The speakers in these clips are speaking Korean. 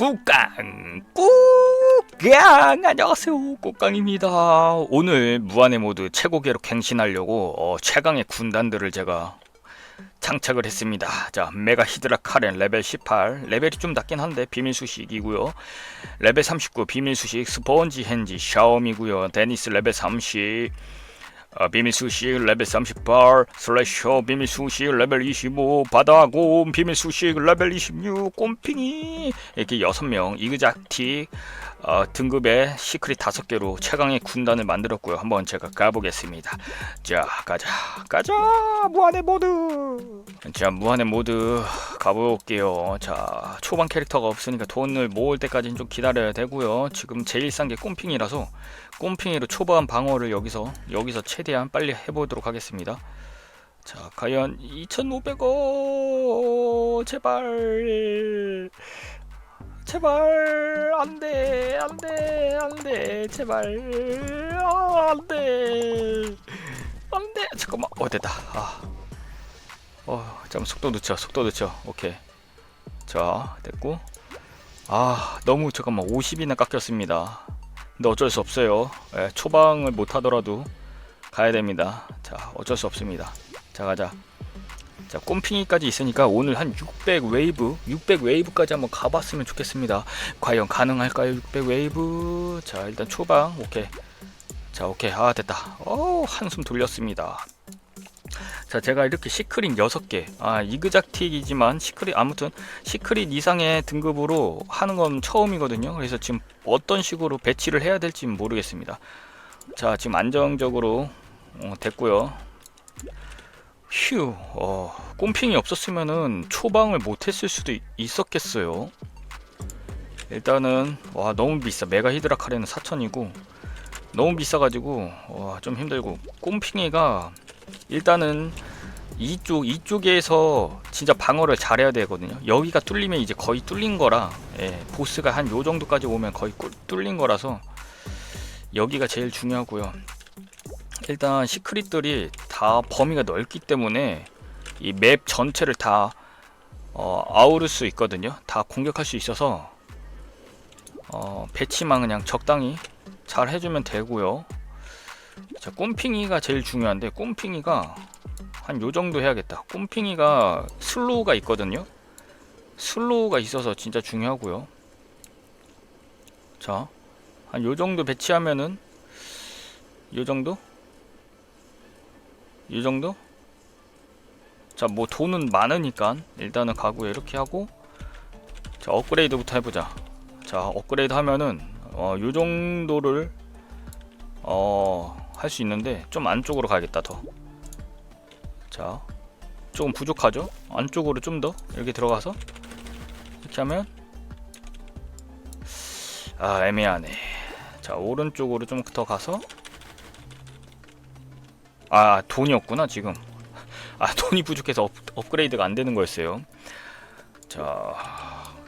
꾹깡 꾹깡. 안녕하세요 꾹깡입니다. 오늘 무한의 모드 최고계로 갱신하려고 어, 최강의 군단들을 제가 장착을 했습니다. 자 메가 히드라 카렌 레벨 18 레벨이 좀 낮긴 한데 비밀 수식이고요. 레벨 39 비밀 수식 스펀지 핸지 샤오미고요. 데니스 레벨 30 어, 비밀 수식 레벨 38 슬래셔 비밀 수식 레벨 25 바다곰 비밀 수식 레벨 26 꼼핑이. 이렇게 6명 이그작틱 어, 등급의 시크릿 5개로 최강의 군단을 만들었고요. 한번 제가 가보겠습니다. 자 가자. 가자 무한의 모드. 자 무한의 모드 가볼게요. 자 초반 캐릭터가 없으니까 돈을 모을 때까지는 좀 기다려야 되고요. 지금 제일 싼 게 꼼핑이라서 꼼핑이로 초반 방어를 여기서 여기서 최대한 빨리 해보도록 하겠습니다. 자, 과연 2,500원 제발 제발 안돼 안돼 안돼 제발 아, 안돼 안돼 잠깐만 어 됐다 아. 어 잠깐 속도 늦춰 속도 늦춰 오케이 자 됐고 아 너무 잠깐만 50이나 깎였습니다 근데 어쩔 수 없어요. 예, 초방을 못 하더라도 가야 됩니다. 자, 어쩔 수 없습니다. 자, 가자. 자, 꼼핑이까지 있으니까 오늘 한 600 웨이브, 600 웨이브까지 한번 가봤으면 좋겠습니다. 과연 가능할까요? 600 웨이브. 자, 일단 초방, 오케이. 자, 오케이. 아, 됐다. 어, 한숨 돌렸습니다. 자, 제가 이렇게 시크릿 6개. 아, 이그작틱이지만 시크릿 아무튼 시크릿 이상의 등급으로 하는 건 처음이거든요. 그래서 지금 어떤 식으로 배치를 해야 될지 모르겠습니다. 자, 지금 안정적으로 어, 됐고요. 휴, 어, 꼼핑이 없었으면은 초방을 못했을 수도 있- 있었겠어요. 일단은 와 너무 비싸. 메가 히드라 카레는 4천이고 너무 비싸가지고 와, 좀 힘들고 꼼핑이가 일단은 이쪽 이쪽에서 진짜 방어를 잘해야 되거든요. 여기가 뚫리면 이제 거의 뚫린 거라 예, 보스가 한 요 정도까지 오면 거의 꿀- 뚫린 거라서 여기가 제일 중요하고요. 일단 시크릿들이 다 범위가 넓기 때문에 이 맵 전체를 다 어, 아우를 수 있거든요. 다 공격할 수 있어서 어, 배치만 그냥 적당히 잘 해주면 되고요. 자, 꼼핑이가 제일 중요한데 꼼핑이가 한 요 정도 해야겠다. 꼼핑이가 슬로우가 있거든요. 슬로우가 있어서 진짜 중요하고요. 자, 한 요 정도 배치하면은 요 정도? 요 정도? 자, 뭐 돈은 많으니까 일단은 가고 이렇게 하고 자, 업그레이드부터 해보자. 자, 업그레이드 하면은 어, 요 정도를 어, 할 수 있는데 좀 안쪽으로 가야겠다 더. 자, 조금 부족하죠? 안쪽으로 좀 더 이렇게 들어가서 이렇게 하면 아 애매하네. 자 오른쪽으로 좀 더 가서 아 돈이 없구나 지금. 아 돈이 부족해서 업, 업그레이드가 안 되는 거였어요. 자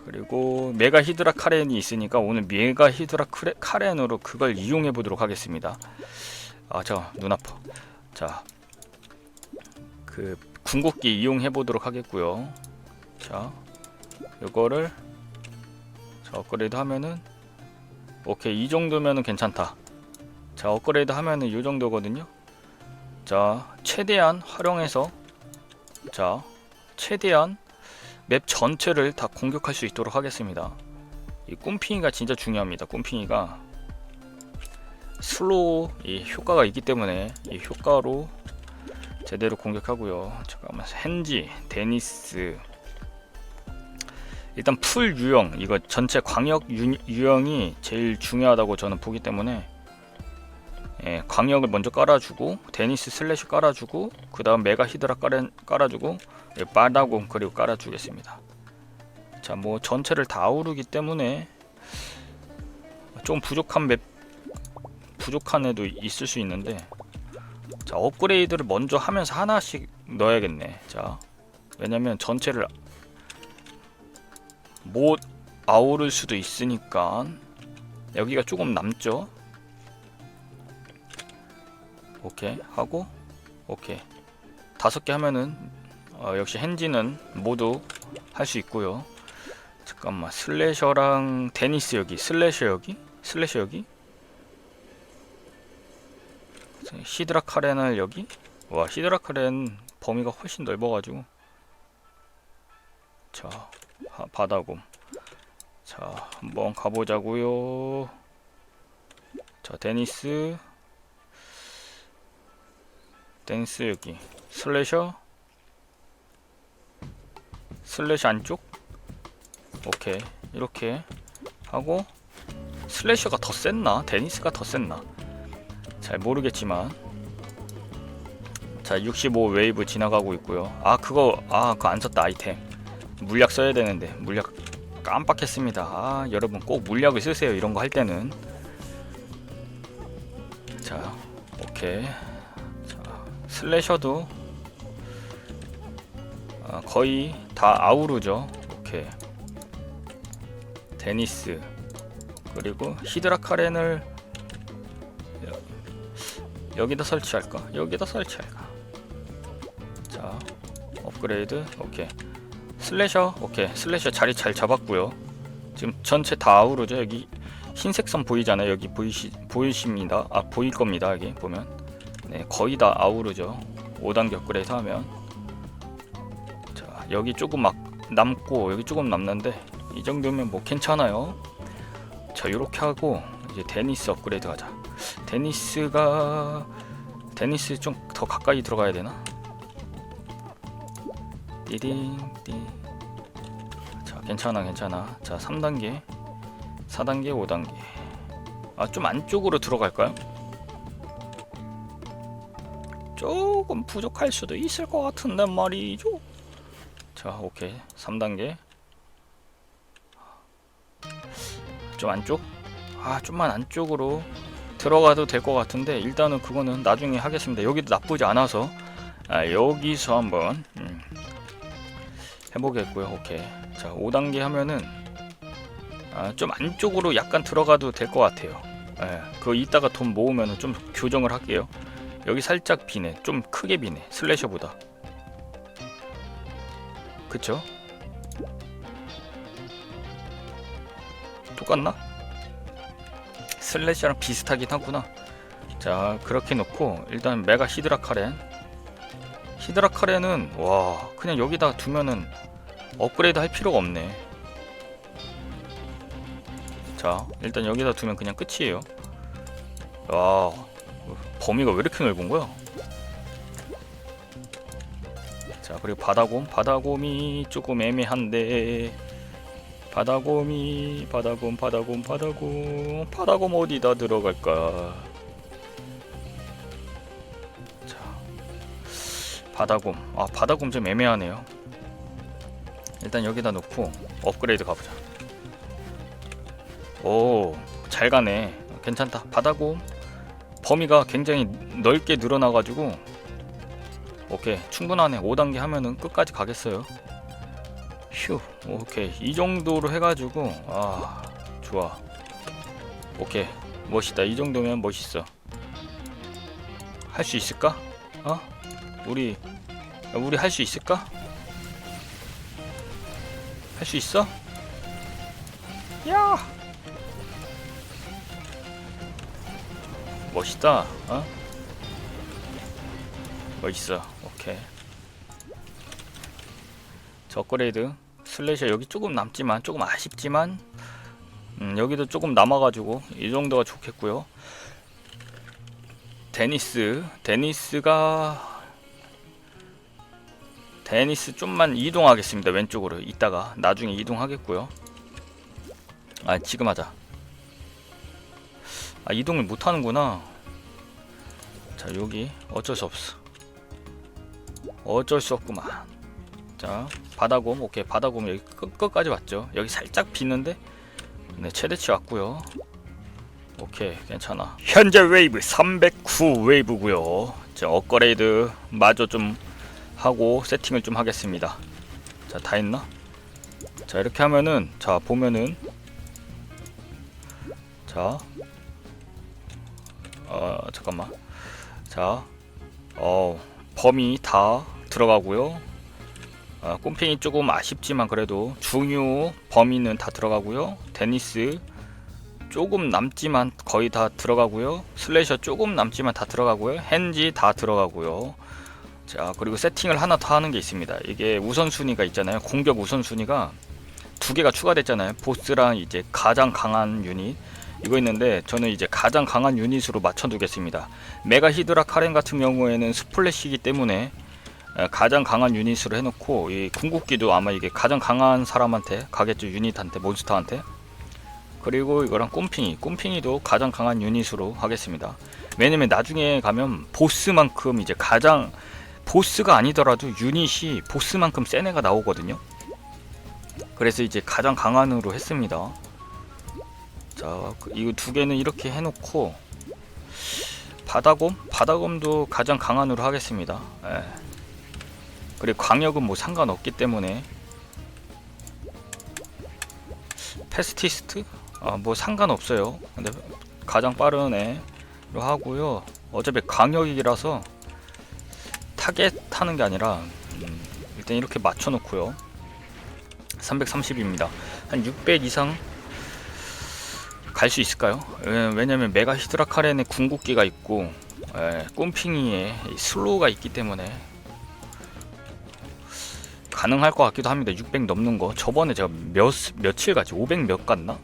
그리고 메가 히드라 카렌이 있으니까 오늘 메가 히드라 크레, 카렌으로 그걸 이용해 보도록 하겠습니다. 아저눈 아파. 자그 궁극기 이용해 보도록 하겠고요. 자, 이거를 자 업그레이드 하면은 오케이 이 정도면은 괜찮다. 자 업그레이드 하면은 이 정도거든요. 자 최대한 활용해서 자 최대한 맵 전체를 다 공격할 수 있도록 하겠습니다. 이 꼼핑이가 진짜 중요합니다. 꼼핑이가 슬로우 이 효과가 있기 때문에 이 효과로 제대로 공격하고요. 잠깐만 헨지, 데니스 일단 풀 유형 이거 전체 광역 유, 유형이 제일 중요하다고 저는 보기 때문에 예, 광역을 먼저 깔아주고 데니스 슬래시 깔아주고 그 다음 메가 히드라 깔아, 깔아주고 예, 바다곰 그리고 깔아주겠습니다. 자 뭐 전체를 다 아우르기 때문에 좀 부족한 맵 부족한 애도 있을 수 있는데 자 업그레이드를 먼저 하면서 하나씩 넣어야겠네 자 왜냐면 전체를 못 아우를 수도 있으니까 여기가 조금 남죠 오케이 하고 오케이. 다섯 개 하면은 어, 역시 핸지는 모두 할 수 있고요. 잠깐만 슬래셔랑 데니스 여기 슬래셔 여기? 슬래셔 여기? 히드라 카렌을 여기? 와 히드라 카렌 범위가 훨씬 넓어가지고. 자 바, 바다곰. 자 한번 가보자고요. 자 데니스 데니스 여기. 슬래셔? 슬래셔 안쪽? 오케이. 이렇게 하고 슬래셔가 더 셌나? 데니스가 더 셌나? 잘 모르겠지만. 자 65 웨이브 지나가고 있고요. 아 그거 아 그거 안 썼다 아이템. 물약 써야 되는데. 물약 깜빡했습니다. 아 여러분 꼭 물약을 쓰세요 이런 거 할 때는. 자 오케이. 자 슬래셔도 아, 거의 다 아우르죠. 오케이 데니스 그리고 히드라 카렌을 여- 여기다 설치할까? 여기다 설치할까? 자 업그레이드 오케이. 슬래셔 오케이. 슬래셔 자리 잘 잡았고요. 지금 전체 다 아우르죠. 여기 흰색 선 보이잖아요. 여기 보이시 보이십니다. 아 보일 겁니다. 여기 보면 네 거의 다 아우르죠. 5단계 업그레이드 하면. 자 여기 조금 막 남고 여기 조금 남는데 이 정도면 뭐 괜찮아요. 자 요렇게 하고 이제 데니스 업그레이드 가자. 데니스가 데니스 좀 더 가까이 들어가야 되나? 띠딩띠. 자 괜찮아 괜찮아. 자 3단계 4단계 5단계. 아 좀 안쪽으로 들어갈까요? 조금 부족할 수도 있을 것 같은데 말이죠. 자 오케이. 3단계. 좀 안쪽? 아 좀만 안쪽으로 들어가도 될 것 같은데 일단은 그거는 나중에 하겠습니다. 여기도 나쁘지 않아서. 아, 여기서 한번 음, 해보겠고요. 오케이. 자 5단계 하면은 아, 좀 안쪽으로 약간 들어가도 될 것 같아요. 예, 그거 이따가 돈 모으면 좀 교정을 할게요 여기 살짝 비네. 좀 크게 비네. 슬래셔보다. 그쵸? 똑같나? 슬래시랑 비슷하긴 하구나. 자 그렇게 놓고 일단 메가 히드라 카렌. 히드라 카렌은 와 그냥 여기다 두면은 업그레이드 할 필요가 없네. 자 일단 여기다 두면 그냥 끝이에요. 와 범위가 왜 이렇게 넓은 거야? 자 그리고 바다곰. 바다곰이 조금 애매한데. 바다곰이 바다곰 바다곰 바다곰. 바다곰 어디다 들어갈까? 자 바다곰. 아 바다곰 좀 애매하네요. 일단 여기다 놓고 업그레이드 가보자. 오 잘 가네. 괜찮다. 바다곰 범위가 굉장히 넓게 늘어나가지고 오케이 충분하네. 5단계 하면은 끝까지 가겠어요. 휴 오케이. 이 정도로 해가지고 아 좋아. 오케이 멋있다. 이 정도면 멋있어. 할 수 있을까? 어? 우리 우리 할 수 있을까? 할 수 있어? 야 멋있다 어? 멋있어 오케이. 저 업그레이드 슬래셔 여기 조금 남지만 조금 아쉽지만 음, 여기도 조금 남아가지고 이 정도가 좋겠고요. 데니스 데니스가 데니스 좀만 이동하겠습니다 왼쪽으로. 이따가 나중에 이동하겠고요. 아 지금 하자 아 이동을 못하는구나. 자 여기 어쩔 수 없어. 어쩔 수 없구만. 자 바다곰 오케이. 바다곰 여기 끝, 끝까지 왔죠. 여기 살짝 비는데? 네 최대치 왔고요. 오케이 괜찮아. 현재 웨이브 309 웨이브고요. 자 업그레이드 마저 좀 하고 세팅을 좀 하겠습니다. 자다 했나? 자 이렇게 하면은 자 보면은. 자 어, 잠깐만 자 어, 범위 다 들어가고요 어, 꼼핑이 조금 아쉽지만 그래도 중요 범위는 다 들어가고요. 데니스 조금 남지만 거의 다 들어가고요. 슬래셔 조금 남지만 다 들어가고요. 핸지 다 들어가고요. 자 그리고 세팅을 하나 더 하는 게 있습니다. 이게 우선순위가 있잖아요. 공격 우선순위가 두 개가 추가됐잖아요. 보스랑 이제 가장 강한 유닛 이거 있는데 저는 이제 가장 강한 유닛으로 맞춰두겠습니다. 메가 히드라 카렌 같은 경우에는 스플래시이기 때문에 에, 가장 강한 유닛으로 해놓고 이 궁극기도 아마 이게 가장 강한 사람한테 가겠죠 유닛한테 몬스터한테 그리고 이거랑 꼼핑이 꼼핑이도 가장 강한 유닛으로 하겠습니다. 왜냐면 나중에 가면 보스만큼 이제 가장 보스가 아니더라도 유닛이 보스만큼 센 애가 나오거든요. 그래서 이제 가장 강한으로 했습니다. 자, 그- 이거 두 개는 이렇게 해놓고 바다곰? 바다곰도 가장 강한으로 하겠습니다. 예. 그리고 광역은 뭐 상관없기 때문에 페스티스트? 아, 뭐 상관없어요. 근데 가장 빠른 애로 하고요. 어차피 광역이라서 타겟 하는 게 아니라 음, 일단 이렇게 맞춰놓고요. 330입니다. 한 600 이상 갈 수 있을까요? 왜- 왜냐면 메가 히드라 카렌에 궁극기가 있고 에, 꼼핑이에 이 슬로우가 있기 때문에 가능할 것 같기도 합니다. 600 넘는 거. 저번에 제가 몇 며칠 가지 500 몇 갔나?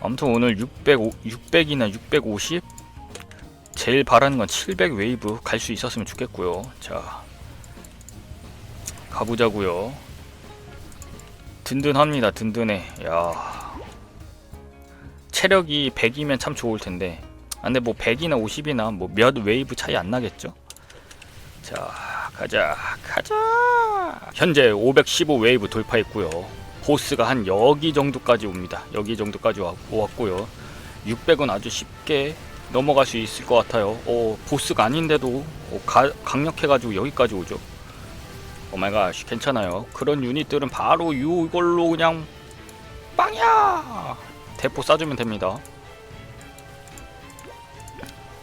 아무튼 오늘 600 600이나 650 제일 바라는 건 700 웨이브 갈 수 있었으면 좋겠고요. 자 가보자고요. 든든합니다. 든든해. 야 체력이 100이면 참 좋을 텐데. 아, 근데 뭐 100이나 50이나 뭐 몇 웨이브 차이 안 나겠죠? 자 가자 가자. 현재 515 웨이브 돌파했고요. 보스가 한 여기 정도까지 옵니다. 여기 정도까지 와- 왔고요. 600은 아주 쉽게 넘어갈 수 있을 것 같아요. 어, 보스가 아닌데도 어, 가, 강력해가지고 여기까지 오죠. 오마이갓 괜찮아요. 그런 유닛들은 바로 이걸로 그냥 빵야 대포 쏴주면 됩니다.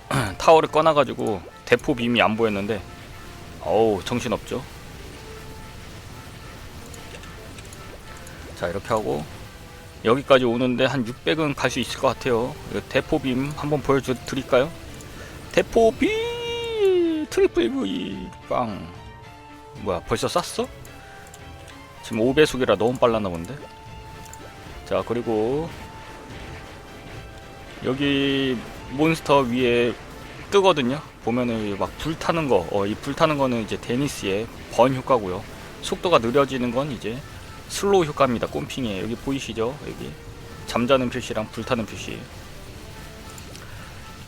타워를 꺼놔가지고 대포 빔이 안 보였는데 어우 정신 없죠. 자 이렇게 하고 여기까지 오는데 한 600은 갈 수 있을 것 같아요. 대포 빔 한번 보여드릴까요? 대포 빔 트리플 V 빵 뭐야 벌써 쐈어? 지금 5배속이라 너무 빨랐나 본데 자 그리고 여기 몬스터 위에 뜨거든요 보면은 막 불타는 거, 어, 이 불타는 거는 이제 데니스의 번 효과고요. 속도가 느려지는 건 이제 슬로우 효과입니다. 꼼핑에 여기 보이시죠? 여기 잠자는 표시랑 불타는 표시.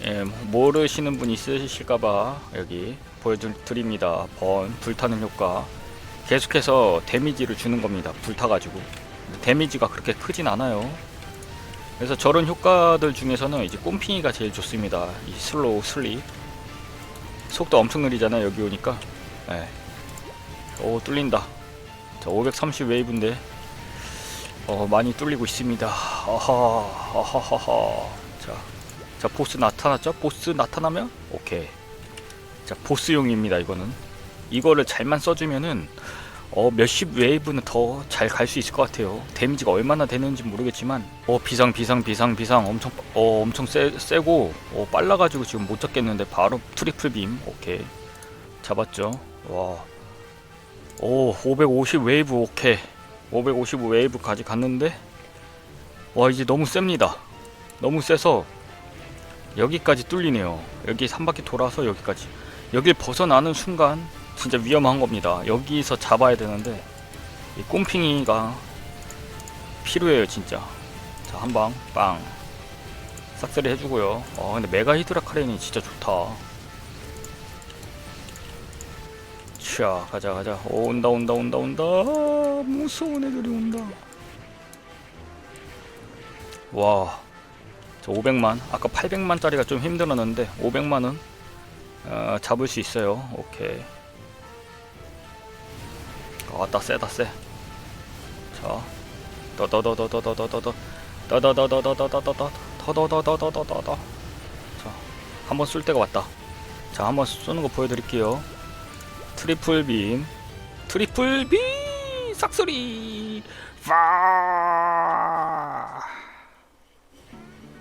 예, 모르시는 분 있으실까봐 여기 보여드립니다. 번 불타는 효과. 계속해서 데미지를 주는 겁니다. 불타가지고 데미지가 그렇게 크진 않아요. 그래서 저런 효과들 중에서는 이제 꼼핑이가 제일 좋습니다. 이 슬로우 슬립. 속도 엄청 느리잖아 여기 오니까. 예. 오 뚫린다. 자 530 웨이브인데. 어 많이 뚫리고 있습니다. 아하 아하하하. 자, 자 보스 나타났죠? 보스 나타나면? 오케이. 자 보스용입니다 이거는. 이거를 잘만 써주면은 어 몇십 웨이브는 더 잘 갈 수 있을 것 같아요. 데미지가 얼마나 되는지 모르겠지만 어 비상 비상 비상 비상 엄청 어 엄청 세, 세고 어 빨라가지고 지금 못 잡겠는데 바로 트리플 빔. 오케이. 잡았죠? 와 오 550 웨이브. 오케이. 555 웨이브까지 갔는데 와 이제 너무 셉니다. 너무 세서 여기까지 뚫리네요. 여기 3바퀴 돌아서 여기까지. 여길 벗어나는 순간 진짜 위험한 겁니다. 여기서 잡아야 되는데 이 꼼핑이가 필요해요 진짜. 자 한방 빵. 싹쓸이 해주고요. 어 근데 메가 히드라 카렌이 진짜 좋다. 자 가자 가자. 오, 온다 온다 온다 온다. 무서운 애들이 온다. 와 저 500만. 아까 800만짜리가 좀 힘들었는데 500만은 어, 잡을 수 있어요. 오케이 왔다 세다 세 자, 더더더더더더더더 더더더더더더더더 더더더더더더더 자, 한번 쏠 때가 왔다. 자, 한번 쏘는 거 보여드릴게요. 트리플 빔, 트리플 B 싹소리 파.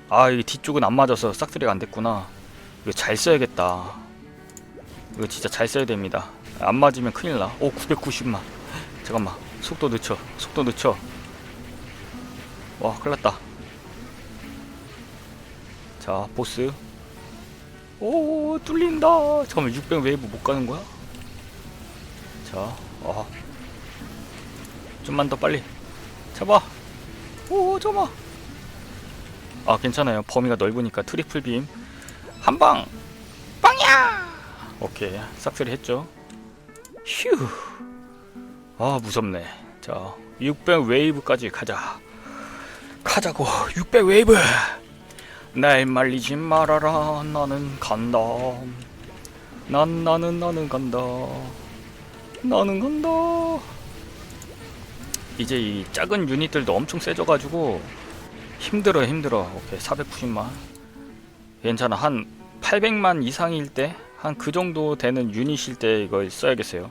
아, 이 뒤쪽은 안 맞아서 싹소리가 안 됐구나. 이거 잘 써야겠다. 이거 진짜 잘 써야 됩니다. 안 맞으면 큰일 나. 오, 990만. 잠깐만. 속도 늦춰. 속도 늦춰. 와, 큰일 났다. 자, 보스. 오, 뚫린다. 잠깐만, 600 웨이브 못 가는 거야? 자, 아. 좀만 더 빨리. 잡아. 오, 잠깐만. 아, 괜찮아요. 범위가 넓으니까 트리플 빔. 한 방. 빵이야. 오케이. 싹쓸이 했죠. 휴. 아, 무섭네. 자, 600 웨이브까지 가자. 가자고. 600 웨이브. 날 말리지 말아라. 나는 간다. 난 나는 나는 간다. 나는 간다. 이제 이 작은 유닛들도 엄청 세져가지고 힘들어 힘들어. 오케이 490만. 괜찮아 한 800만 이상일 때 한 그 정도 되는 유닛일 때 이걸 써야겠어요.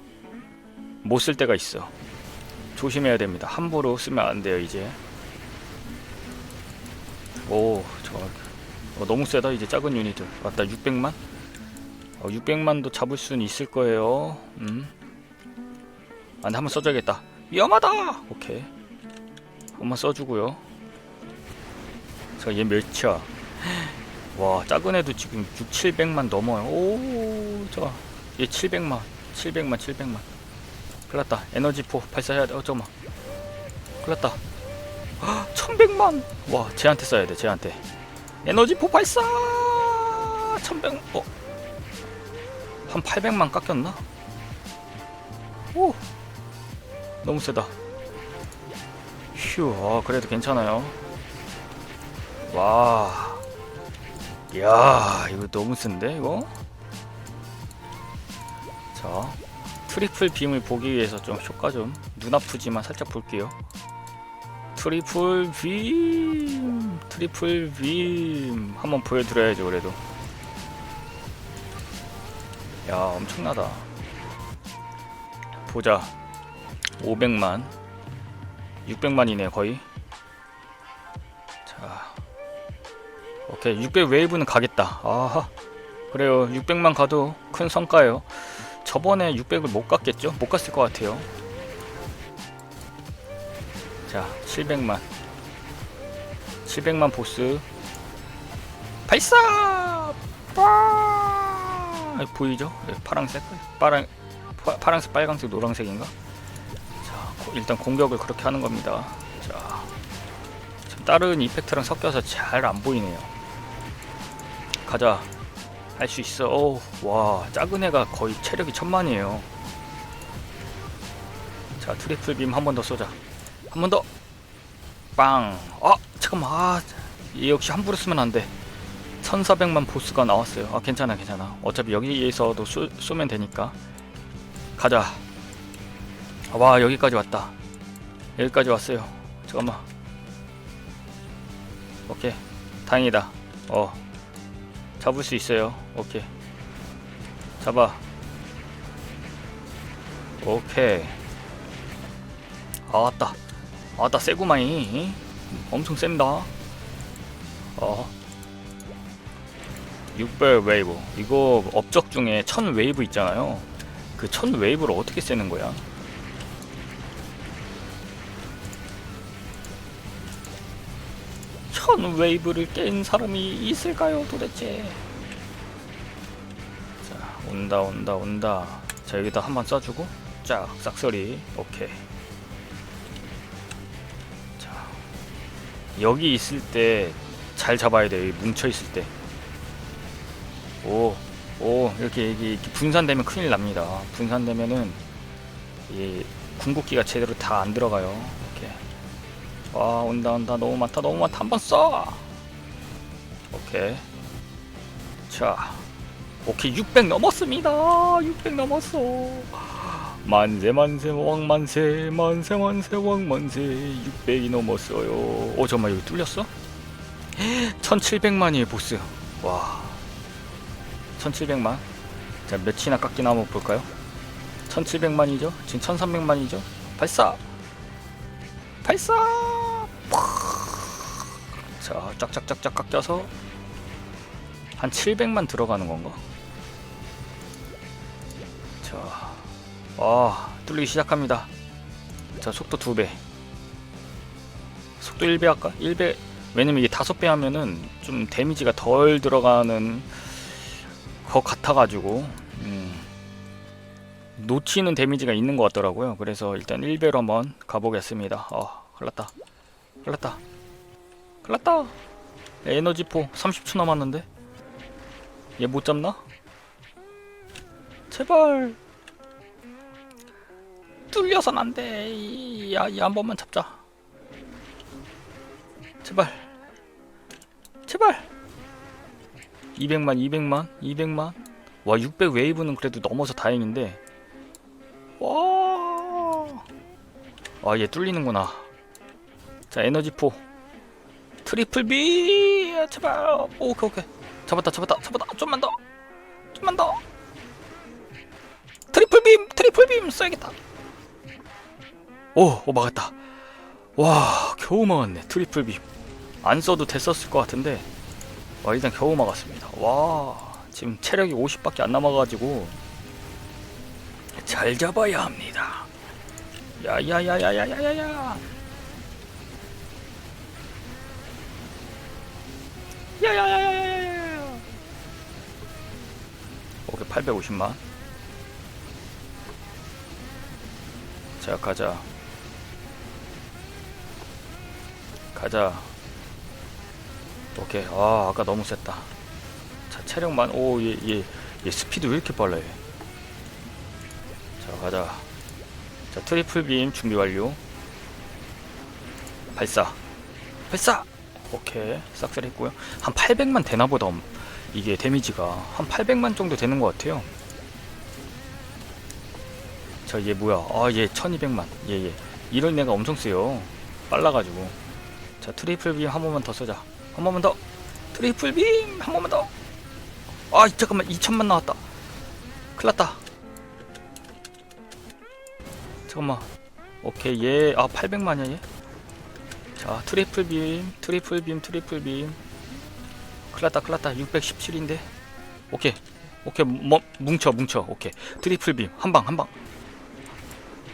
못 쓸 때가 있어. 조심해야 됩니다. 함부로 쓰면 안 돼요 이제. 오, 저 어, 너무 세다 이제 작은 유닛들. 맞다 600만. 어, 600만도 잡을 수는 있을 거예요. 음. 아, 근데 한번 써줘야겠다. 위험하다. 오케이. 한번 써주고요. 자, 얘 몇이야? 와, 작은 애도 지금 6, 700만 넘어요. 오, 자, 얘 700만, 700만, 700만. 큰일났다. 에너지포 발사해야 돼. 어, 잠깐만. 큰일났다. 1100만. 와, 쟤한테 써야 돼, 쟤한테. 에너지포 발사! 1100, 어. 한 800만 깎였나? 오! 너무 세다. 휴, 아, 그래도 괜찮아요. 와. 야, 이거 너무 센데, 이거? 자, 트리플 빔을 보기 위해서 좀 효과 좀, 눈 아프지만 살짝 볼게요. 트리플 빔, 트리플 빔. 한번 보여드려야죠, 그래도. 야, 엄청나다. 보자. 500만 600만이네 거의 자 오케이 600 웨이브는 가겠다 아하 그래요 600만 가도 큰 성과예요 저번에 600을 못 갔겠죠? 못 갔을 것 같아요 자 700만 700만 보스 발사 빠 보이죠? 네, 파랑색 파랑 파, 파랑색 빨강색 노란색인가? 고- 일단 공격을 그렇게 하는 겁니다. 자, 다른 이펙트랑 섞여서 잘 안 보이네요. 가자. 할 수 있어. 오, 와, 작은 애가 거의 체력이 천만이에요. 자, 트리플 빔 한 번 더 쏘자. 한 번 더. 빵. 아, 잠깐만. 아, 얘 역시 함부로 쓰면 안 돼. 1400만 보스가 나왔어요. 아, 괜찮아, 괜찮아. 어차피 여기에서도 쏘, 쏘면 되니까. 가자. 와 여기까지 왔다 여기까지 왔어요 잠깐만 오케이 다행이다 어 잡을 수 있어요 오케이. 잡아. 오케이. 아따 아따 세구마이. 엄청 센다. 어. 600 웨이브. 이거 업적 중에 1000 웨이브 있잖아요. 그 1000 웨이브를 어떻게 쓰는 거야? 천 웨이브를 깬 사람이 있을까요 도대체? 자 온다 온다 온다. 자 여기다 한번 써주고. 쫙 싹소리 오케이. 자 여기 있을 때 잘 잡아야 돼. 뭉쳐 있을 때 오 오 이렇게, 이렇게 이렇게 분산되면 큰일 납니다. 분산되면은 이 궁극기가 제대로 다 안 들어가요. 이렇게. 와 온다 온다. 너무 많다. 너무 많다. 한번써 오케이. 자 오케이 600 넘었습니다. 600 넘었어. 만세 만세 왕 만세 만세 만세 왕 만세. 600이 넘었어요. 오 잠깐만 여기 뚫렸어? 1700만이에요 보스. 와. 1700만. 자 몇이나 깎이나 한번 볼까요? 1700만이죠? 지금 1300만이죠? 발사! 발사! 자 짝짝짝짝 깎여서 한 700만 들어가는 건가 자 아 뚫리기 시작합니다. 자 속도 2배. 속도 1배 할까? 1배. 왜냐면 이게 5배 하면은 좀 데미지가 덜 들어가는 것 같아가지고 음, 놓치는 데미지가 있는 것 같더라고요. 그래서 일단 1배로 한번 가보겠습니다. 어 큰일났다. 큰일났다. 큰일났다. 에너지포 30초 남았는데? 얘 못 잡나? 제발 뚫려선 안 돼. 야얘 한 번만 잡자. 제발. 제발. 200만 200만 200만. 와 600 웨이브는 그래도 넘어서 다행인데. 와 아 얘 뚫리는구나. 자 에너지 포. 트리플 B 제발. 오케이 오케이. 잡았다 잡았다 잡았다. 좀만 더. 좀만 더. 트리플 빔 트리플 빔 써야겠다 오, 오 막았다 와 겨우 막았네 트리플 빔 안 써도 됐었을 것 같은데 와 일단 겨우 막았습니다 와 지금 체력이 50밖에 안 남아가지고 잘 잡아야 합니다 야야야야야야야야 야야야야야야야 오케이 850만 자 가자 가자. 오케이. 아 아까 너무 셌다. 자 체력만. 오얘얘 얘, 얘 스피드 왜 이렇게 빨라 얘자 가자. 자 트리플 빔 준비 완료. 발사. 발사! 오케이. 싹쓸이 했고요. 한 800만 되나보다. 엄- 이게 데미지가. 한 800만 정도 되는 것 같아요. 자 얘 뭐야? 아얘 1200만. 얘얘. 이런 애가 엄청 세요. 빨라가지고 자 트리플 빔 한 번만 더 쏘자. 한 번만 더. 트리플 빔 한 번만 더아 잠깐만. 2000만 나왔다. 큰일났다. 잠깐만. 오케이 얘아 800만이야 얘? 자 트리플 빔 트리플 빔 트리플 빔. 큰일났다 큰일났다. 617인데. 오케이. 오케이. 뭐, 뭉쳐 뭉쳐. 오케이. 트리플 빔. 한 방 한방.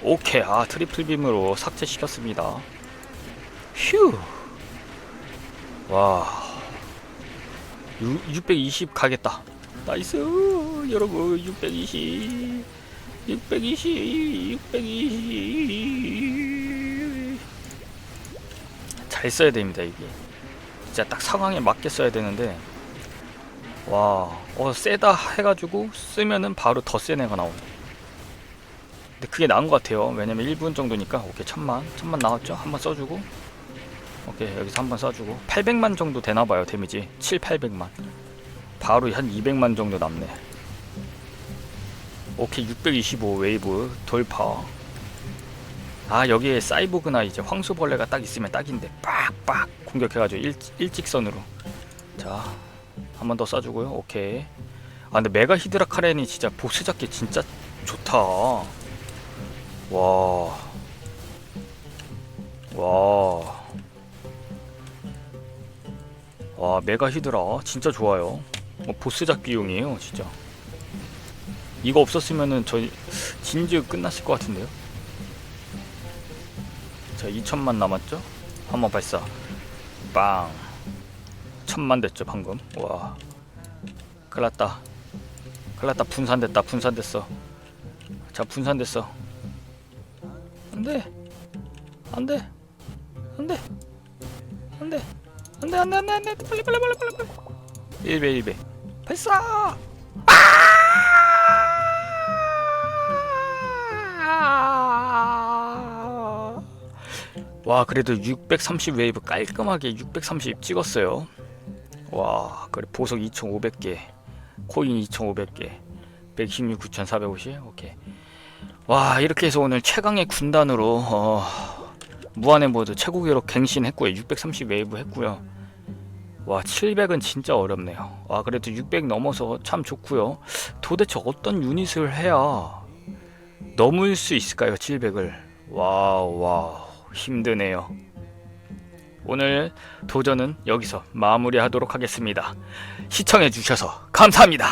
오케이. 아 트리플 빔으로 삭제시켰습니다. 휴 와. 620 가겠다. 나이스. 여러분 620. 620. 620. 잘 써야 됩니다, 이게. 진짜 딱 상황에 맞게 써야 되는데. 와. 어, 세다 해 가지고 쓰면은 바로 더 센 애가 나오네. 근데 그게 나은 것 같아요. 왜냐면 1분 정도니까. 오케이, 천만. 천만 나왔죠? 한번 써주고. 오케이 여기서 한번 쏴주고. 800만 정도 되나봐요 데미지. 7, 800만. 바로 한 200만 정도 남네. 오케이 625 웨이브. 돌파. 아 여기에 사이보그나 이제 황소벌레가 딱 있으면 딱인데. 빡빡 공격해가지고 일, 일직선으로. 자 한 번 더 쏴주고요. 오케이. 아 근데 메가 히드라 카렌이 진짜 보스 잡기 진짜 좋다. 와. 와. 와 메가 히드라. 진짜 좋아요. 뭐 보스 잡기용이에요 진짜. 이거 없었으면은 저희 진즈 끝났을 것 같은데요? 자 2천만 남았죠? 한번 발사. 빵. 천만 됐죠 방금? 와. 큰일났다. 큰일났다. 분산됐다. 분산됐어. 자 분산됐어. 안돼. 안돼. 안돼. 안돼 안돼 안돼 안돼 안돼. 빨리 빨리 빨리 빨리 빨리. 1배 1배. 발사 아! 와 그래도 630 웨이브 깔끔하게 630 찍었어요. 와 그래 보석 2500개 코인 2500개 116 9450 오케이. 와 이렇게 해서 오늘 최강의 군단으로 어, 무한의 모드 최고 기록 갱신했고요. 630 웨이브 했고요. 와 700은 진짜 어렵네요. 와 그래도 600 넘어서 참 좋고요. 도대체 어떤 유닛을 해야 넘을 수 있을까요 700을? 와우 와우. 힘드네요. 오늘 도전은 여기서 마무리하도록 하겠습니다. 시청해 주셔서 감사합니다